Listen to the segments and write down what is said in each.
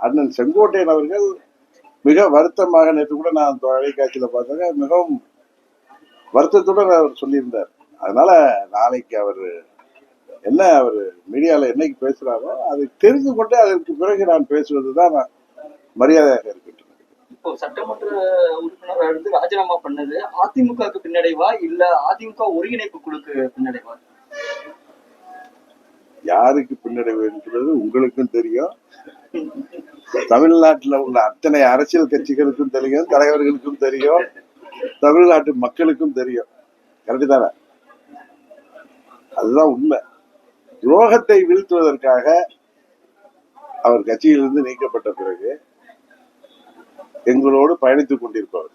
அண்ணன் செங்கோட்டையன் அவர்கள் மிக வருத்தமாக நேற்று கூட நான் தொலைக்காட்சியில பார்த்தேங்க மிகவும் வருத்தத்துடன் அவர் சொல்லியிருந்தார். அதனால நாளைக்கு அவர் என்ன அவர் மீடியால என்னைக்கு பேசுறாரோ அதை தெரிந்து கொண்டு அதற்கு பிறகு நான் பேசுவதுதான் தான் மரியாதையாக இருக்கட்டும் இப்போ சட்டமன்ற உறுப்பினர் இருந்து ராஜினாமா பண்ணது அதிமுகவுக்கு பின்னடைவா இல்ல அதிமுக ஒருங்கிணைப்பு குழுக்கு பின்னடைவா? யாருக்கு பின்னடைவு இருக்கிறது? உங்களுக்கும் தெரியும். தமிழ்நாட்டில் உள்ள அத்தனை அரசியல் கட்சிகளுக்கும் தெரியும் தலைவர்களுக்கும் தெரியும் தமிழ்நாட்டு மக்களுக்கும் தெரியும். கரெக்டு தானே? அதுதான் உண்மை. துரோகத்தை வீழ்த்துவதற்காக அவர் கட்சியிலிருந்து நீக்கப்பட்ட பிறகு எங்களோடு பயணித்துக் கொண்டிருப்பவர்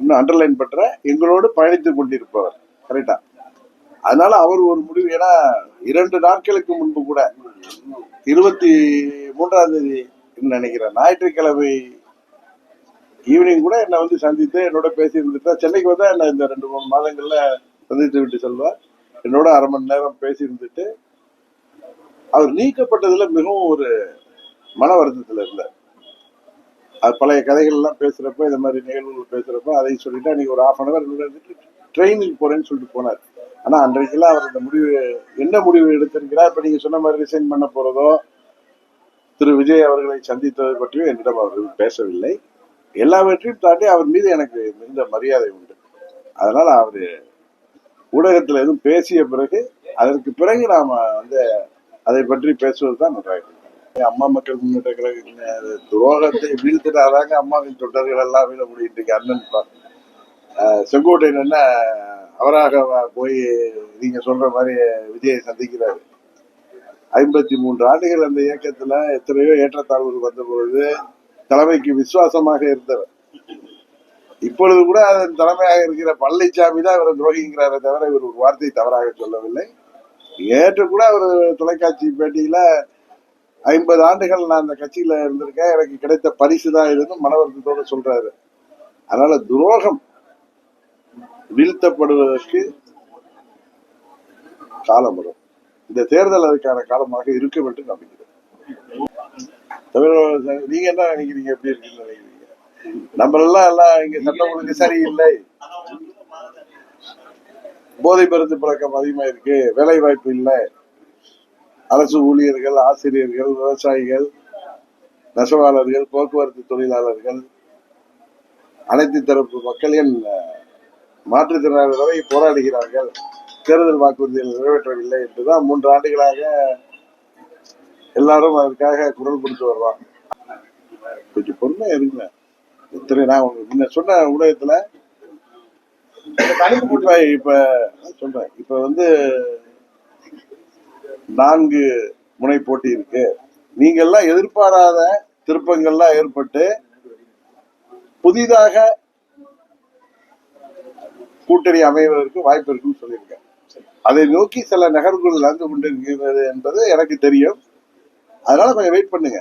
இன்னும் அண்டர்லைன் பண்ற எங்களோடு பயணித்துக் கொண்டிருப்பவர். கரெக்டா அதனால அவர் ஒரு முடிவு ஏன்னா இரண்டு நாட்களுக்கு முன்பு கூட இருபத்தி மூன்றாம் தேதி நினைக்கிறேன் ஞாயிற்றுக்கிழமை ஈவினிங் கூட என்னை வந்து சந்தித்து என்னோட பேசி இருந்துட்டா சென்னைக்கு வந்தா என்ன இந்த ரெண்டு மூணு மாதங்கள்ல சந்தித்து விட்டு செல்வார். என்னோட அரை மணி நேரம் பேசி இருந்துட்டு அவர் நீக்கப்பட்டதுல மிகவும் ஒரு மன வருத்தத்துல இருந்தார். அது பழைய கதைகள் எல்லாம் பேசுறப்ப இந்த மாதிரி நிகழ்வுகள் பேசுறப்ப அதை சொல்லிட்டு அன்னைக்கு ஒரு ஹாஃப் அன் அவர் இருந்துட்டு ட்ரெயினுக்கு போறேன்னு சொல்லிட்டு போனார். ஆனா அன்றைக்கெல்லாம் அவர் இந்த முடிவு என்ன முடிவு எடுத்திருக்கிறார் இப்ப நீங்க சொன்ன மாதிரி ரிசைன் பண்ண போறதோ திரு விஜய் அவர்களை சந்தித்ததை பற்றியும் என்னிடம் அவர் பேசவில்லை. எல்லாவற்றையும் தாண்டி அவர் மீது எனக்கு மிகுந்த மரியாதை உண்டு. அதனால அவர் ஊடகத்தில் எதுவும் பேசிய பிறகு அதற்கு பிறகு நாம வந்து அதை பற்றி பேசுவது தான் நன்றாக அம்மா மக்கள் முன்னேற்ற கழக துரோகத்தை வீழ்த்தினாதாங்க அம்மாவின் தொண்டர்கள் எல்லாம் வீழ முடியும். அண்ணன் செங்கோட்டையன் என்ன அவராக போய் நீங்க சொல்ற மாதிரி விஜயை சந்திக்கிறாரு. ஐம்பத்தி மூன்று ஆண்டுகள் அந்த இயக்கத்துல எத்தனையோ ஏற்றத்தாழ்வுகள் வந்த பொழுது தலைமைக்கு விசுவாசமாக இருந்தவர். இப்பொழுது கூட அதன் தலைமையாக இருக்கிற பழனிசாமி தான் இவரை துரோகிங்கிறாரே தவிர இவர் ஒரு வார்த்தை தவறாக சொல்லவில்லை. நேற்று கூட அவர் தொலைக்காட்சி பேட்டியில ஐம்பது ஆண்டுகள் நான் அந்த கட்சியில இருந்திருக்கேன் எனக்கு கிடைத்த பரிசு தான் இதுன்னு மனவருத்தத்தோட சொல்றாரு. அதனால துரோகம் வீழ்த்தப்படுவதற்கு காலம் வரும். இந்த தேர்தல் அதுக்கான காலமாக இருக்கும் என்று நம்புகிறேன் நீங்க என்ன நினைக்கிறீங்க? எப்படி இருக்குன்னு நினைக்கிறீங்க? நம்ம எல்லாம் எல்லாம் இங்க சட்டம் ஒழுங்கு சரியில்லை. போதை மருந்து பழக்கம் அதிகமா இருக்கு வேலை வாய்ப்பு இல்லை. அரசு ஊழியர்கள் ஆசிரியர்கள் விவசாயிகள் நெசவாளர்கள் போக்குவரத்து தொழிலாளர்கள் அனைத்து தரப்பு மக்களின் அஹ், போராடுகிறார்கள். தேர்தல் வாக்குறுதிகள் நிறைவேற்றவில்லை என்றுதான் மூன்று ஆண்டுகளாக எல்லாரும் அதற்காக குரல் கொடுத்து வர்றோம் கொஞ்சம் பொறுமையா இருங்க. இத்தனை நான் உங்களுக்கு முன்ன சொன்ன ஊடகத்துல இப்ப இப்ப சொல்றேன். இப்ப வந்து நான்கு முனை போட்டி இருக்கு. நீங்க எல்லாம் எதிர்பாராத திருப்பங்கள்லாம் ஏற்பட்டு புதிதாக கூட்டணி அமைவதற்கு வாய்ப்பு இருக்குன்னு சொல்லியிருக்கேன். அதை நோக்கி சில நகர்வுகள் நடந்து கொண்டிருக்கிறது என்பது எனக்கு தெரியும். அதனால கொஞ்சம் வெயிட் பண்ணுங்க.